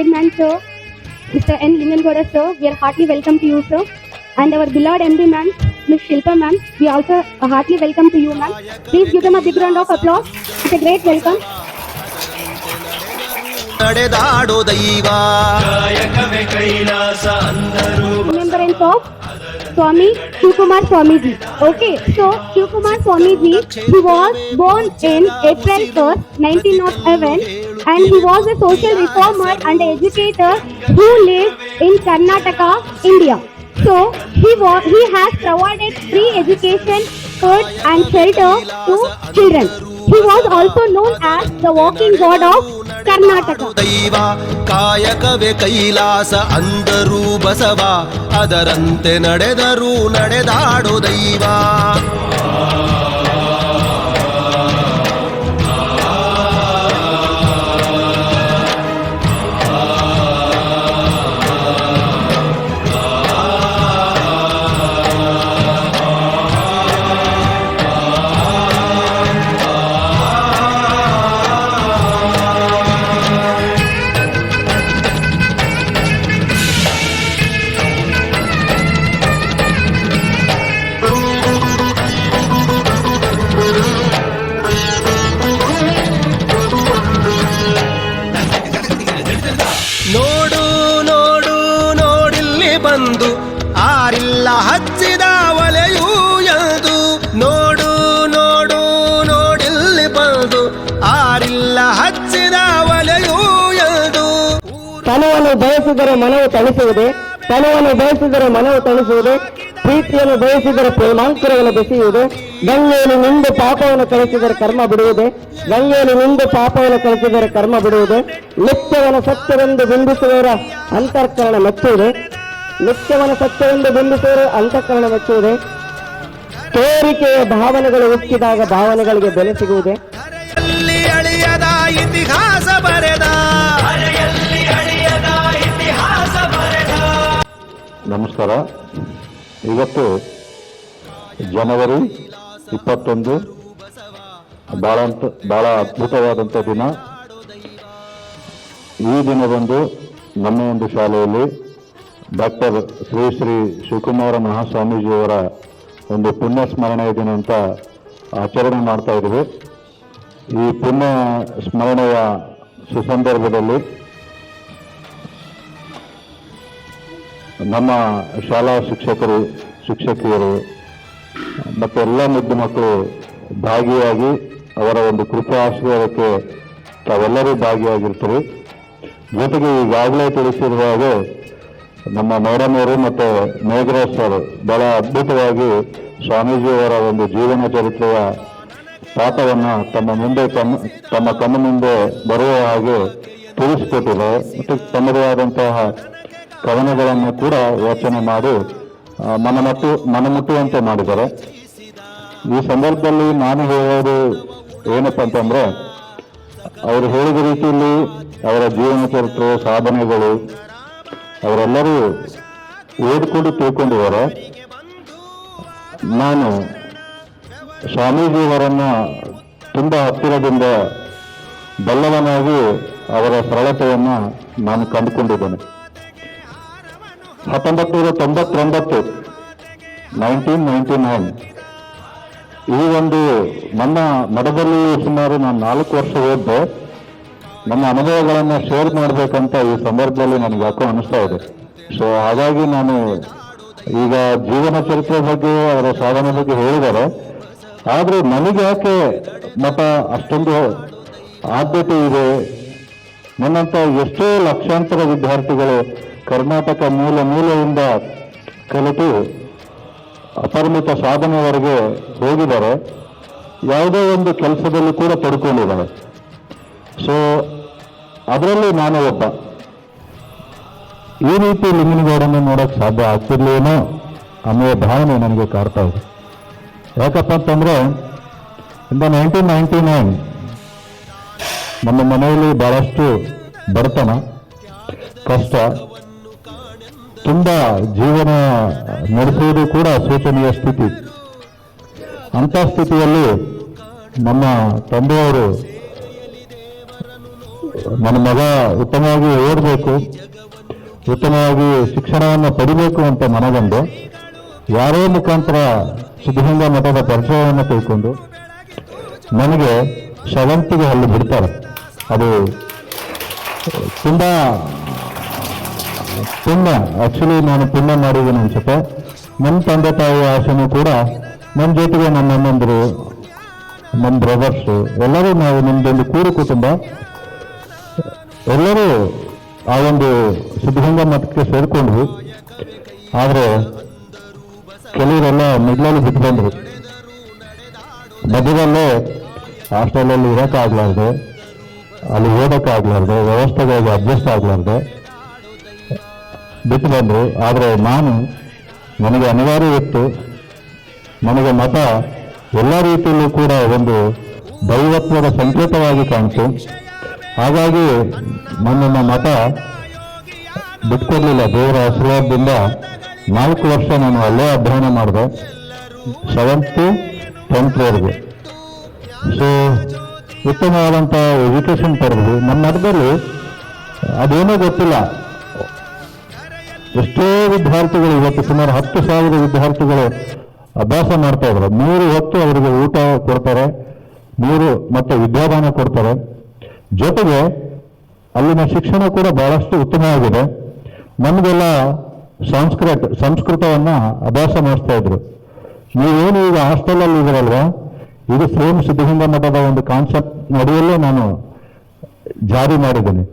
great man, sir, Mr. N. Lingangoda, sir. We are heartily welcome to you, sir. And our beloved MD, ma'am, Ms. Shilpa, ma'am. We also are heartily welcome to you, ma'am. Please give them a big round of applause. It's a great welcome. ನಡೆದಾಡೋ ದೈವ ಕಾಯಕವೇ ಕೈಲಾಸ ಅಂದರು remembrance of Swami Shivakumar Swamiji. Okay, so Shivakumar Swamiji, he was born in April 1st, 1907 and he was a social reformer and educator who lived in Karnataka, India. So he was he has provided free education, food and shelter to children. He was also known as the walking god of Karnataka. ದೈವ ಕಾಯಕವೇ ಕೈಲಾಸ ಅಂದರು ಬಸವ ಅದರಂತೆ ನಡೆದರು ನಡೆದಾಡೋ ದೈವ ಹಚ್ಚಿದ ಒಲೆಯೂ ಎಂದು ನೋಡು ನೋಡು, ನೋಡಿಲ್ಲಿ ಬಂದು ಆರಿಲ್ಲ ಹಚ್ಚಿದ ಒಲೆಯೂ ಎಂದು ತನವನ್ನು ಬಯಸಿದರೆ ಮನವು ತಣಿಸುವುದೇ, ತನವನ್ನು ಬಯಸಿದರೆ ಮನವು ತಣಿಸುವುದೇ, ಪ್ರೀತಿಯನ್ನು ಬಯಸಿದರೆ ಪ್ರೇಮಾಂಕರವನ್ನು ಬೆಸೆಯುವುದು, ಗಂಗೆಯಲ್ಲಿ ನಿಂದು ಪಾಪವನ್ನು ಕಳಿಸಿದರೆ ಕರ್ಮ ಬಿಡುವುದೇ, ಗಂಗೆಯಲ್ಲಿ ನಿಂದು ಪಾಪವನ್ನು ಕಳಿಸಿದರೆ ಕರ್ಮ ಬಿಡುವುದೇ, ನಿತ್ಯವನ್ನು ಸತ್ಯವೆಂದು ಬಿಂಬಿಸುವವರ ಅಂತರ್ಕರಣ ಮೆಚ್ಚುವುದೇ ನಿತ್ಯವನ್ನು ಸತ್ಯವೆಂದು ಬಿಂಬಿಸುವವರ ಅಂತಃಕರಣ ಮೆಚ್ಚುವುದೇ ತೋರಿಕೆಯ ಭಾವನೆಗಳು ಉಕ್ಕಿದಾಗ ಭಾವನೆಗಳಿಗೆ ಬೆಲೆ ಸಿಗುವುದೇ. ಅಲ್ಲಿ ಅಳಿಯದ ಇತಿಹಾಸ ಬರೆದ. ಅಲೆಯಲ್ಲಿ ಅಳಿಯದ ಇತಿಹಾಸ ಬರೆದ. ನಮಸ್ಕಾರ. ಇವತ್ತು ಜನವರಿ ಇಪ್ಪತ್ತೊಂದು. ಭಾಳ ಬಹಳ ಭಾಳ ಅದ್ಭುತವಾದಂಥ ದಿನ. ಈ ದಿನದಂದು ನಮ್ಮ ಒಂದು ಶಾಲೆಯಲ್ಲಿ ಡಾಕ್ಟರ್ ಶ್ರೀ ಶ್ರೀ ಶಿವಕುಮಾರ ಮಹಾಸ್ವಾಮೀಜಿಯವರ ಒಂದು ಪುಣ್ಯ ಸ್ಮರಣೆಯ ದಿನ ಅಂತ ಆಚರಣೆ ಮಾಡ್ತಾ ಇದ್ದೀವಿ. ಈ ಪುಣ್ಯ ಸ್ಮರಣೆಯ ಸುಸಂದರ್ಭದಲ್ಲಿ ನಮ್ಮ ಶಾಲಾ ಶಿಕ್ಷಕರು, ಶಿಕ್ಷಕಿಯರು ಮತ್ತು ಎಲ್ಲ ಮುದ್ದು ಮಕ್ಕಳು ಭಾಗಿಯಾಗಿ ಅವರ ಒಂದು ಕೃಪಾ ಆಶೀರ್ವಾದಕ್ಕೆ ತಾವೆಲ್ಲರೂ ಭಾಗಿಯಾಗಿರ್ತೀರಿ. ಜೊತೆಗೆ ಈಗಾಗಲೇ ತಿಳಿಸಿರುವ ಹಾಗೆ ನಮ್ಮ ಮೇಡಮ್ ಅವರು ಮತ್ತು ಮೇಘರಾಜ್ ಸರ್ ಬಹಳ ಅದ್ಭುತವಾಗಿ ಸ್ವಾಮೀಜಿಯವರ ಒಂದು ಜೀವನ ಚರಿತ್ರೆಯ ಪಾಠವನ್ನು ತಮ್ಮ ಮುಂದೆ ತಮ್ಮ ಕಣ್ಣು ಮುಂದೆ ಬರುವ ಹಾಗೆ ತಿಳಿಸಿಕೊಟ್ಟಿದೆ. ಮತ್ತು ತಮ್ಮದೇ ಆದಂತಹ ಕವನಗಳನ್ನು ಕೂಡ ಯೋಚನೆ ಮಾಡಿ ಮನಮಟ್ಟು ಮನಮುಟ್ಟುವಂತೆ ಮಾಡಿದ್ದಾರೆ. ಈ ಸಂದರ್ಭದಲ್ಲಿ ನಾನು ಹೇಳೋದು ಏನಪ್ಪ ಅಂತಂದ್ರೆ, ಅವರು ಹೇಳಿದ ರೀತಿಯಲ್ಲಿ ಅವರ ಜೀವನ ಚರಿತ್ರೆ ಸಾಧನೆಗಳು ಅವರೆಲ್ಲರೂ ಓದ್ಕೊಂಡು ತಿಳ್ಕೊಂಡಿದ್ದಾರೆ. ನಾನು ಸ್ವಾಮೀಜಿಯವರನ್ನು ತುಂಬ ಹತ್ತಿರದಿಂದ ಬಲ್ಲವನಾಗಿ ಅವರ ಸರಳತೆಯನ್ನು ನಾನು ಕಂಡುಕೊಂಡಿದ್ದೇನೆ. ಹತ್ತೊಂಬತ್ತು ನೂರ ತೊಂಬತ್ತೊಂಬತ್ತು, ನೈನ್ಟೀನ್ ನೈಂಟಿ ನೈನ್, ಈ ಒಂದು ನನ್ನ ಮಠದಲ್ಲಿ ಸುಮಾರು ನಾನು ನಾಲ್ಕು ವರ್ಷ ಓದಿದೆ. ನನ್ನ ಅನುಭವಗಳನ್ನು ಶೇರ್ ಮಾಡಬೇಕಂತ ಈ ಸಂದರ್ಭದಲ್ಲಿ ನನಗೆ ಯಾಕೋ ಅನಿಸ್ತಾ ಇದೆ. ಸೊ ಹಾಗಾಗಿ ನಾನು ಈಗ ಜೀವನ ಚರಿತ್ರೆ ಬಗ್ಗೆ, ಅವರ ಸಾಧನೆ ಬಗ್ಗೆ ಹೇಳಿದ್ದಾರೆ. ಆದರೆ ನನಗೆ ಯಾಕೆ ಮಠ ಅಷ್ಟೊಂದು ಆದ್ಯತೆ ಇದೆ? ನನ್ನಂತ ಎಷ್ಟೋ ಲಕ್ಷಾಂತರ ವಿದ್ಯಾರ್ಥಿಗಳು ಕರ್ನಾಟಕ ಮೂಲ ಮೂಲೆಯಿಂದ ಕಲಿತು ಅಪರಿಮಿತ ಸಾಧನೆವರೆಗೆ ಹೋಗಿದ್ದಾರೆ. ಯಾವುದೋ ಒಂದು ಕೆಲಸದಲ್ಲಿ ಕೂಡ ಪಡ್ಕೊಂಡಿದ್ದಾರೆ. ಸೊ ಅದರಲ್ಲಿ ನಾನು ಒಬ್ಬ. ಈ ರೀತಿ ಲಿಂಗನಗೌಡನ್ನು ನೋಡೋಕೆ ಸಾಧ್ಯ ಆಗ್ತಿರ್ಲೇನೋ ಅನ್ನೋ ಭಾವನೆ ನನಗೆ ಕಾಡ್ತಾ ಇದೆ. ಯಾಕಪ್ಪ ಅಂತಂದರೆ, ಇಂದ ನೈನ್ಟೀನ್ ನೈಂಟಿ ನೈನ್ ನಮ್ಮ ಮನೆಯಲ್ಲಿ ಬಹಳಷ್ಟು ಬಡತನ, ಕಷ್ಟ, ತುಂಬ ಜೀವನ ನಡೆಸುವುದು ಕೂಡ ಶೋಚನೀಯ ಸ್ಥಿತಿ. ಅಂಥ ಸ್ಥಿತಿಯಲ್ಲಿ ನಮ್ಮ ತಂದೆಯವರು ನನ್ನ ಮಗ ಉತ್ತಮವಾಗಿ ಓದಬೇಕು, ಉತ್ತಮವಾಗಿ ಶಿಕ್ಷಣವನ್ನು ಪಡಿಬೇಕು ಅಂತ ಮನಗಂಡು ಯಾರೇ ಮುಖಾಂತರ ಸಿದ್ಧಗಂಗಾ ಮಠದ ಪರಿಚಯವನ್ನು ತಿಳ್ಕೊಂಡು ನನಗೆ ಶವಂತಿಗೆ ಅಲ್ಲಿ ಬಿಡ್ತಾರೆ. ಅದು ತುಂಬ, ಪುಣ್ಯ. ಆಕ್ಚುಲಿ ನಾನು ಪುಣ್ಯ ಮಾಡಿದ್ದೀನಿ ಅನ್ಸುತ್ತೆ. ನನ್ನ ತಂದೆ ತಾಯಿ ಆಸೆನೂ ಕೂಡ ನನ್ನ ಜೊತೆಗೆ ನನ್ನ ಅಣ್ಣಂದರು ನಮ್ಮ ಬ್ರದರ್ಸು ಎಲ್ಲರೂ ನಾವು ನಮ್ಮದೊಂದು ಕೂರು ಕುಟುಂಬ. ಎಲ್ಲರೂ ಆ ಒಂದು ಸಿದ್ಧಗಂಗಾ ಮಠಕ್ಕೆ ಸೇರಿಕೊಂಡ್ರು ಆದರೆ ಕೆಲವರೆಲ್ಲ ಮಿಡ್ಲಲ್ಲಿ ಬಿಟ್ಟು ಬಂದರು ಮಧ್ಯದಲ್ಲೇ ಹಾಸ್ಟೆಲಲ್ಲಿ ಇರೋಕ್ಕಾಗಲಾರ್ದೆ, ಅಲ್ಲಿ ಓದೋಕ್ಕಾಗಲಾರ್ದೆ, ವ್ಯವಸ್ಥೆಗಳಿಗೆ ಅಡ್ಜಸ್ಟ್ ಆಗಲಾರ್ದೆ ಬಿಟ್ಟು ಬಂದರು ಆದರೆ ನಾನು ನನಗೆ ಅನಿವಾರ್ಯ ಇತ್ತು, ನನಗೆ ಮತ ಎಲ್ಲ ರೀತಿಯಲ್ಲೂ ಕೂಡ ಒಂದು ದೈವತ್ವದ ಸಂಕೇತವಾಗಿ ಕಾಣ್ತು. ಹಾಗಾಗಿ ನನ್ನ ಮತ ಬಿಟ್ಕೊಡ್ಲಿಲ್ಲ. ದೇವರ ಆಶೀರ್ವಾದದಿಂದ ನಾಲ್ಕು ವರ್ಷ ನಾನು ಅಲ್ಲೇ ಅಧ್ಯಯನ ಮಾಡಿದೆ. ಸೆವೆಂತ್ ಟೆಂತ್ವರೆಗೂ ಸೊ ಉತ್ತಮವಾದಂಥ ಎಜುಕೇಷನ್ ಪಡೆದ್ವಿ ನಮ್ಮ ಮಠದಲ್ಲಿ ಅದೇನೋ ಗೊತ್ತಿಲ್ಲ. ಎಷ್ಟೋ ವಿದ್ಯಾರ್ಥಿಗಳು ಇವತ್ತು ಸುಮಾರು ಹತ್ತು ಸಾವಿರ ವಿದ್ಯಾರ್ಥಿಗಳು ಅಭ್ಯಾಸ ಮಾಡ್ತಾ ಇದ್ರು ಮೂರು ಹೊತ್ತು ಅವರಿಗೆ ಊಟ ಕೊಡ್ತಾರೆ. ಮೂರು ಮತ್ತೆ ವಿದ್ಯಾದಾನ ಕೊಡ್ತಾರೆ. ಜೊತೆಗೆ ಅಲ್ಲಿನ ಶಿಕ್ಷಣ ಕೂಡ ಬಹಳಷ್ಟು ಉತ್ತಮವಾಗಿದೆ ನಮಗೆಲ್ಲ ಸಂಸ್ಕೃತ, ಸಂಸ್ಕೃತವನ್ನ ಅಭ್ಯಾಸ ಮಾಡಿಸ್ತಾ ಇದ್ರು. ನೀವೇನು ಈಗ ಹಾಸ್ಟೆಲಲ್ಲಿ ಇದ್ದೀರಲ್ವಾ? ಇದು ಸೇಮ್ ಸಿದ್ಧಗಂಗಾ ಮಠದ ಒಂದು ಕಾನ್ಸೆಪ್ಟ್ ನಡೆಯಲ್ಲೇ ನಾನು ಜಾರಿ ಮಾಡಿದ್ದೀನಿ.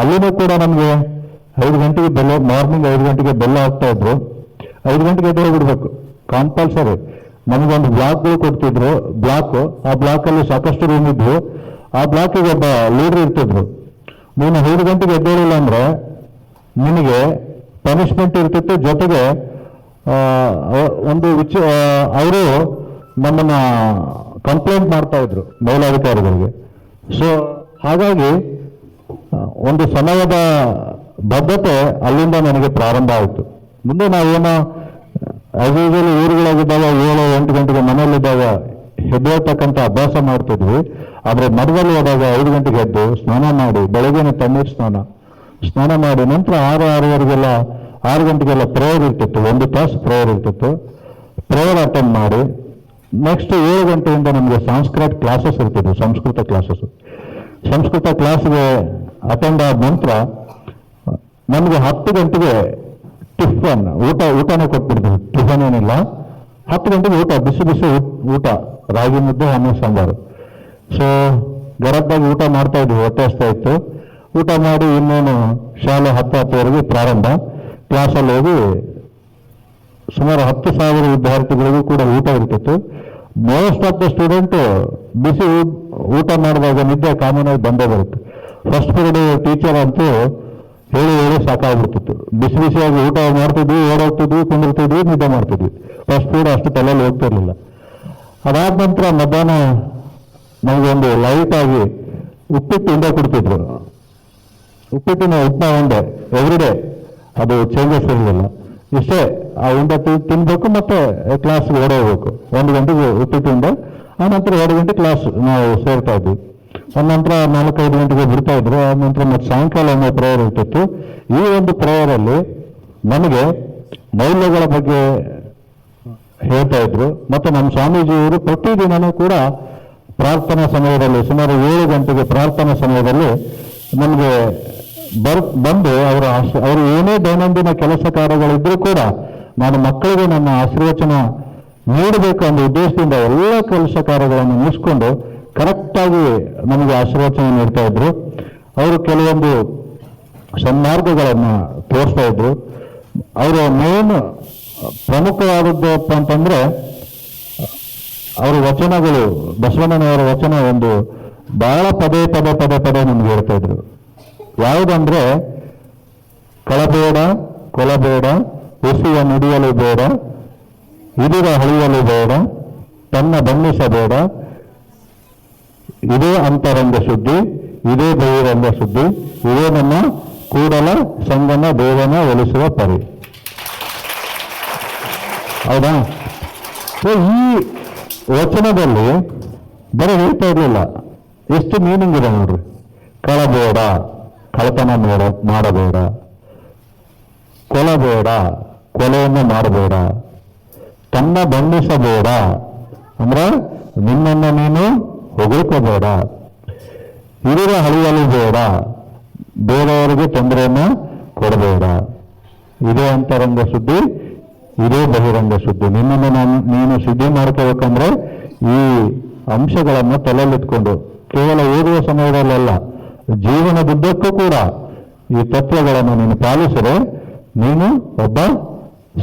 ಅಲ್ಲಿನೂ ಕೂಡ ನಮಗೆ ಐದು ಗಂಟೆಗೆ ಬೆಲ್ಲ ಮಾರ್ನಿಂಗ್ ಐದು ಗಂಟೆಗೆ ಬೆಲ್ಲ ಹಾಕ್ತಾ ಇದ್ರು. ಐದು ಗಂಟೆಗೆ ಎದ್ದು ಹೋಗ್ಬಿಡ್ಬೇಕು ಕಾಂಪಲ್ಸರಿ ನಮಗೊಂದು ಬ್ಲಾಕ್ಗಳು ಕೊಡ್ತಿದ್ರು. ಬ್ಲಾಕ್ ಆ ಬ್ಲಾಕ್ ಅಲ್ಲಿ ಸಾಕಷ್ಟು ರೂಮ್ ಇದ್ವು. ಆ ಬ್ಲಾಕಿಗೆ ಒಬ್ಬ ಲೀಡರ್ ಇರ್ತಿದ್ರು. ನೀನು ಐದು ಗಂಟೆಗೆ ಎದ್ದೇಳಿಲ್ಲ ಅಂದ್ರೆ ನಿನಗೆ ಪನಿಷ್ಮೆಂಟ್ ಇರ್ತಿತ್ತು. ಜೊತೆಗೆ ಒಂದು ವಿಚ ಅವರು ನಮ್ಮನ್ನ ಕಂಪ್ಲೇಂಟ್ ಮಾಡ್ತಾ ಇದ್ರು ಮೇಲಾಧಿಕಾರಿಗಳಿಗೆ. ಸೊ ಹಾಗಾಗಿ, ಒಂದು ಸಮಯದ ಬದ್ಧತೆ ಅಲ್ಲಿಂದ ನನಗೆ ಪ್ರಾರಂಭ ಆಯಿತು. ಮುಂದೆ ನಾವೇನೋ ಆಸ್ ಯೂಶಲ್ ಊರುಗಳಾಗಿದ್ದಾಗ ಏಳು ಎಂಟು ಗಂಟೆಗೆ ಮನೆಯಲ್ಲಿದ್ದಾಗ ಎದ್ದೇಳ್ತಕ್ಕಂಥ ಅಭ್ಯಾಸ ಮಾಡ್ತಿದ್ವಿ. ಆದರೆ ಮಡದಲ್ಲಿ ಹೋದಾಗ ಐದು ಗಂಟೆಗೆ ಎದ್ದು ಸ್ನಾನ ಮಾಡಿ ಬೆಳಗಿನ ತಣ್ಣೀರು ಸ್ನಾನ. ಸ್ನಾನ ಮಾಡಿ ನಂತರ ಆರು, ಆರೂವರೆಗೆಲ್ಲ, ಆರು ಗಂಟೆಗೆಲ್ಲ ಪ್ರೇಯರ್ ಇರ್ತಿತ್ತು, ಒಂದು ತಾಸು ಪ್ರೇಯರ್ ಇರ್ತಿತ್ತು. ಪ್ರೇಯರ್ ಅಟೆಂಡ್ ಮಾಡಿ ನೆಕ್ಸ್ಟ್ ಏಳು ಗಂಟೆಯಿಂದ ನಮಗೆ ಸಂಸ್ಕೃತ ಕ್ಲಾಸಸ್ ಇರ್ತಿದ್ವು, ಸಂಸ್ಕೃತ ಕ್ಲಾಸಸ್ ಸಂಸ್ಕೃತ ಕ್ಲಾಸ್ಗೆ ಅಟೆಂಡ್ ಆದ ನಂತರ, ನಮಗೆ ಹತ್ತು ಗಂಟೆಗೆ ಟಿಫನ್ ಊಟ, ಊಟನೇ ಕೊಟ್ಬಿಡ್ತೀವಿ ಟಿಫನ್ ಏನಿಲ್ಲ. ಹತ್ತು ಗಂಟೆಗೆ ಊಟ, ಬಿಸಿ ಬಿಸಿ ಊಟ- ರಾಗಿ ಮುದ್ದೆ, ಅನ್ನ ಸಾಂಬಾರು. ಸೊ ಗರದ್ದಾಗಿ ಊಟ ಮಾಡ್ತಾ ಇದ್ವಿ, ಹೊಟ್ಟೆ ಹಸ್ತಾ ಇತ್ತು. ಊಟ ಮಾಡಿ ಇನ್ನೇನು ಶಾಲೆ ಹತ್ತು ಹತ್ತುವರೆಗೆ ಪ್ರಾರಂಭ. ಕ್ಲಾಸಲ್ಲಿ ಹೋಗಿ ಸುಮಾರು ಹತ್ತು ಸಾವಿರ ವಿದ್ಯಾರ್ಥಿಗಳಿಗೂ ಕೂಡ ಊಟ ಇರ್ತಿತ್ತು. ಮೋಸ್ಟ್ ಆಫ್ ದ ಸ್ಟೂಡೆಂಟ್ ಬಿಸಿ ಊಟ ಮಾಡಿದಾಗ ನಿದ್ದೆ ಕಾಮನ್ ಆಗಿ ಬಂದೇ ಬರುತ್ತೆ. ಫಸ್ಟ್ ಪೀರಿಯಡ್ ಟೀಚರ್ ಅಂತೂ ಹೇಳಿ ಹೇಳಿ ಸಾಕಾಗ್ಬಿಡ್ತಿತ್ತು. ಬಿಸಿ ಬಿಸಿಯಾಗಿ ಊಟ ಮಾಡ್ತಿದ್ವಿ, ಓಡೋಗ್ತಿದ್ವಿ, ಕುಂದಿರ್ತಿದ್ವಿ, ನಿದ್ದೆ ಮಾಡ್ತಿದ್ವಿ. ಫಸ್ಟ್ ಫುಡ್ ಅಷ್ಟು ತಲೆಯಲ್ಲಿ ಹೋಗ್ತಿರ್ಲಿಲ್ಲ ಅದಾದ ನಂತರ ಮಧ್ಯಾಹ್ನ ನಮಗೊಂದು ಲೈಟಾಗಿ ಉಪ್ಪಿಟ್ಟು ಉಂಡೆ ಕೊಡ್ತಿದ್ರು. ಉಪ್ಪಿಟ್ಟಿನ ಉಪ್ಪಿನ ಉಂಡೆ ಎವ್ರಿಡೇ ಅದು ಚೇಂಜಸ್ ಇರಲಿಲ್ಲ. ಇಷ್ಟೇ, ಆ ಉಂಡೆ ತಿನ್ಬೇಕು ಮತ್ತೆ ಕ್ಲಾಸ್ಗೆ ಓಡೋಗ್ಬೇಕು. ಒಂದು ಗಂಟೆಗೆ ಉಪ್ಪಿಟ್ಟು ಆ ನಂತರ ಎರಡು ಗಂಟೆ ಕ್ಲಾಸ್ ನಾವು ಸೇರ್ತಾ ಇದ್ವಿ. ನಂತರ ನಾಲ್ಕೈದು ಗಂಟೆಗೆ ಬಿಡ್ತಾ ಇದ್ರು ಆ ನಂತರ ಮತ್ತೆ ಸಾಯಂಕಾಲ ಒಮ್ಮೆ ಪ್ರೇಯರ್ ಇರ್ತಿತ್ತು. ಈ ಒಂದು ಪ್ರೇಯರಲ್ಲಿ ನಮಗೆ ಮೌಲ್ಯಗಳ ಬಗ್ಗೆ ಹೇಳ್ತಾ ಇದ್ರು. ಮತ್ತೆ ನಮ್ಮ ಸ್ವಾಮೀಜಿಯವರು ಪ್ರತಿದಿನನೂ ಕೂಡ ಪ್ರಾರ್ಥನಾ ಸಮಯದಲ್ಲಿ ಸುಮಾರು ಏಳು ಗಂಟೆಗೆ ಪ್ರಾರ್ಥನಾ ಸಮಯದಲ್ಲಿ ನಮಗೆ ಬರ್, ಬಂದು ಅವರ ಆಶ್- ಅವರು ಏನೇ ದೈನಂದಿನ ಕೆಲಸ ಕಾರ್ಯಗಳಿದ್ರೂ ಕೂಡ ನಾನು ಮಕ್ಕಳಿಗೆ ನನ್ನ ಆಶೀರ್ವಚನ ನೀಡಬೇಕು ಅನ್ನೋ ಉದ್ದೇಶದಿಂದ ಎಲ್ಲ ಕೆಲಸ ಕಾರ್ಯಗಳನ್ನು ಮುಗಿಸ್ಕೊಂಡು ಕರೆಕ್ಟಾಗಿ ನಮಗೆ ಆಶೀರ್ವಚನ ನೀಡ್ತಾ ಇದ್ರು. ಅವರು ಕೆಲವೊಂದು ಸನ್ಮಾರ್ಗಗಳನ್ನು ತೋರಿಸ್ತಾ ಇದ್ರು. ಅವರ ಮೇನ್ ಪ್ರಮುಖವಾದದ್ದು ಅಂತಂದ್ರೆ, ಅವರ ವಚನಗಳು, ಬಸವಣ್ಣನವರ ವಚನ ಒಂದು ಬಹಳ ಪದೇ ಪದೇ ಪದೇ ಪದೇ ನಮ್ಗೆ ಹೇಳ್ತಾ ಇದ್ರು. ಯಾವುದಂದ್ರೆ, ಕಳಬೇಡ, ಕೊಲಬೇಡ ಉಸಿಯ ನುಡಿಯಲು ಬೇಡ ಇದಿರ ಹಳಿಯಲು ಬೇಡ, ತನ್ನ ಬಣ್ಣಿಸಬೇಡ ಇದೇ ಅಂತರಂಗ ಶುದ್ಧಿ, ಇದೇ ಬಹಿರಂಗ ಶುದ್ಧಿ, ಇದೇ ನಮ್ಮ ಕೂಡಲ ಸಂಗಮ ದೇವನ ಒಲಿಸುವ ಪರಿ. ಹೌದಾ? ಸೊ ಈ ವಚನದಲ್ಲಿ ಬರೀ ಹೇಳ್ತಾ ಇರಲಿಲ್ಲ. ಎಷ್ಟು ಮೀನಿಂಗ್ ಇದೆ ನೋಡ್ರಿ. ಕಳಬೇಡ, ಕಳತನ ಮೇಡ, ಮಾಡಬೇಡ. ಕೊಲಬೇಡ, ಕೊಲೆಯನ್ನು ಮಾಡಬೇಡ. ತನ್ನ ಬಂಧಿಸಬೇಡ. ಅಂದ್ರೆ ನಿನ್ನನ್ನು ನೀನು ಹೊಗಳ್ಕೋಬೇಡ ಇರುವ ಹಳಿಯಲು ಬೇಡ. ಬೇರೆಯವರಿಗೆ ತೊಂದರೆಯನ್ನು ಕೊಡಬೇಡ. ಇದೇ ಅಂತರಂಗ ಸುದ್ದಿ, ಇದೇ ಬಹಿರಂಗ ಸುದ್ದಿ. ನಿನ್ನನ್ನು ನಾನು, ನೀನು ಸುದ್ದಿ ಮಾಡ್ಕೋಬೇಕಂದ್ರೆ ಈ ಅಂಶಗಳನ್ನು ತಲೆಯಲ್ಲಿಟ್ಕೊಂಡು, ಕೇವಲ ಓದುವ ಸಮಯದಲ್ಲೆಲ್ಲ ಜೀವನದುದ್ದಕ್ಕೂ ಕೂಡ ಈ ತತ್ವಗಳನ್ನು ನೀನು ಪಾಲಿಸಿದ್ರೆ ನೀನು ಒಬ್ಬ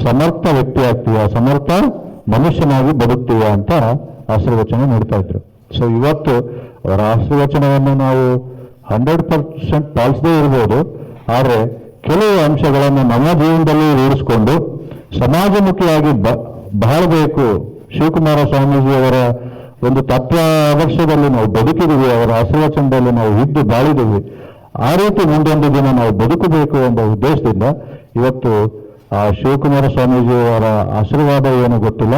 ಸಮರ್ಥ ವ್ಯಕ್ತಿ ಆಗ್ತೀಯ. ಸಮರ್ಥ ಮನುಷ್ಯನಾಗಿ ಬದುಕ್ತೀಯ ಅಂತ ಆಶೀರ್ವಚನ ನೀಡ್ತಾ ಇದ್ರು. ಸೊ ಇವತ್ತು ಅವರ ಆಶೀರ್ವಚನವನ್ನು ನಾವು ಹಂಡ್ರೆಡ್ ಪರ್ಸೆಂಟ್ ಪಾಲಿಸದೇ ಇರ್ಬೋದು. ಆದರೆ ಕೆಲವು ಅಂಶಗಳನ್ನು ನಮ್ಮ ಜೀವನದಲ್ಲಿ ರೂಢಿಸಿಕೊಂಡು ಸಮಾಜಮುಖಿಯಾಗಿ ಬ, ಬಾಳಬೇಕು. ಶಿವಕುಮಾರ ಸ್ವಾಮೀಜಿಯವರ ಒಂದು ತತ್ವ ಆದರ್ಶದಲ್ಲಿ ನಾವು ಬದುಕಿದೀವಿ ಅವರ ಆಶೀರ್ವಚನದಲ್ಲಿ ನಾವು ಇದ್ದು ಬಾಳಿದೀವಿ ಆ ರೀತಿ ಮುಂದೊಂದು ದಿನ ನಾವು ಬದುಕಬೇಕು ಎಂಬ ಉದ್ದೇಶದಿಂದ ಇವತ್ತು ಆ ಶಿವಕುಮಾರ ಸ್ವಾಮೀಜಿಯವರ ಆಶೀರ್ವಾದ ಏನು ಗೊತ್ತಿಲ್ಲ.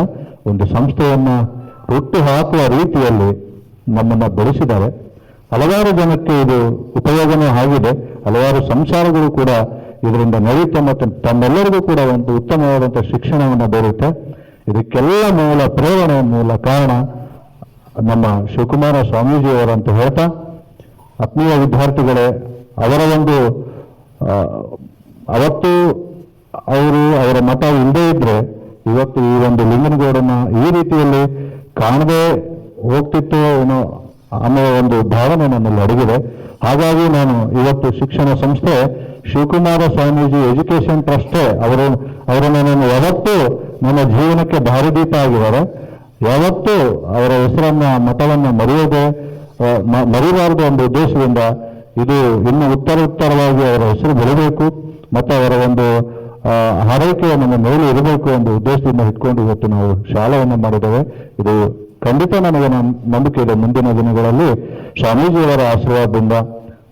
ಒಂದು ಸಂಸ್ಥೆಯನ್ನ ಹುಟ್ಟು ಹಾಕುವ ರೀತಿಯಲ್ಲಿ ನಮ್ಮನ್ನು ಬೆಳೆಸಿದ್ದಾರೆ. ಹಲವಾರು ಜನಕ್ಕೆ ಇದು ಉಪಯೋಗನೂ ಆಗಿದೆ. ಹಲವಾರು ಸಂಸಾರಗಳು ಕೂಡ ಇದರಿಂದ ನಡೆಯುತ್ತೆ ಮತ್ತು ತಮ್ಮೆಲ್ಲರಿಗೂ ಕೂಡ ಒಂದು ಉತ್ತಮವಾದಂಥ ಶಿಕ್ಷಣವನ್ನು ದೊರೆಯುತ್ತೆ. ಇದಕ್ಕೆಲ್ಲ ಮೂಲ ಪ್ರೇರಣೆ ಮೂಲ ಕಾರಣ ನಮ್ಮ ಶಿವಕುಮಾರ ಸ್ವಾಮೀಜಿಯವರಂತ ಹೇಳ್ತಾ, ಆತ್ಮೀಯ ವಿದ್ಯಾರ್ಥಿಗಳೇ, ಅವರ ಒಂದು ಅವತ್ತು ಅವರು ಅವರ ಮಠ ಇಲ್ಲದೇ ಇದ್ದರೆ ಇವತ್ತು ಈ ಒಂದು ಲಿಂಗನಗೌಡನ ಈ ರೀತಿಯಲ್ಲಿ ಕಾಣದೆ ಹೋಗ್ತಿತ್ತು ಏನೋ ಅನ್ನೋ ಒಂದು ಭಾವನೆ ನನ್ನಲ್ಲಿ ಅಡಗಿದೆ. ಹಾಗಾಗಿ ನಾನು ಇವತ್ತು ಶಿಕ್ಷಣ ಸಂಸ್ಥೆ ಶಿವಕುಮಾರ ಸ್ವಾಮೀಜಿ ಎಜುಕೇಶನ್ ಟ್ರಸ್ಟೇ ಅವರು ಅವರನ್ನು ನಾನು ಯಾವತ್ತೂ ನನ್ನ ಜೀವನಕ್ಕೆ ದಾರಿದೀಪ ಆಗಿದ್ದಾರೆ. ಯಾವತ್ತೂ ಅವರ ಹೆಸರನ್ನ, ಮತವನ್ನು ಮರೆಯದೆ ಮರಿಬಾರದು ಎಂಬ ಉದ್ದೇಶದಿಂದ ಇದು ಇನ್ನು ಉತ್ತರ ಉತ್ತರವಾಗಿ ಅವರ ಹೆಸರು ಬರಬೇಕು. ಮತ್ತು ಅವರ ಒಂದು ಆ, ಹಾರೈಕೆ ನಮ್ಮ ಮೇಲೆ ಇರಬೇಕು ಎಂಬ ಉದ್ದೇಶದಿಂದ ಇಟ್ಕೊಂಡು ಇವತ್ತು ನಾವು ಶಾಲೆಯನ್ನು ಮಾಡಿದ್ದೇವೆ. ಇದು ಖಂಡಿತ ನನಗೆ ನಂಬಿಕೆ ಇದೆ. ಮುಂದಿನ ದಿನಗಳಲ್ಲಿ ಸ್ವಾಮೀಜಿಯವರ ಆಶೀರ್ವಾದದಿಂದ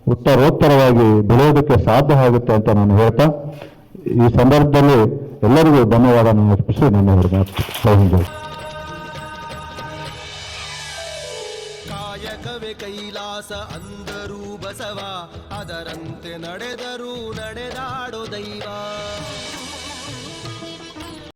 ಉತ್ತರೋತ್ತರವಾಗಿ ಬೆಳೆಯೋದಕ್ಕೆ ಸಾಧ್ಯ ಆಗುತ್ತೆ ಅಂತ ನಾನು ಹೇಳ್ತಾ ಈ ಸಂದರ್ಭದಲ್ಲಿ ಎಲ್ಲರಿಗೂ ಧನ್ಯವಾದ. ಅರ್ಪಿಸಿ ನನ್ನ ಮಾತು ಕೈಲಾಸ ಅಂದರೂ ಬಸವ ಅದರಂತೆ ನಡೆದರೂ ನಡೆದಾಡೋ ದೈವ.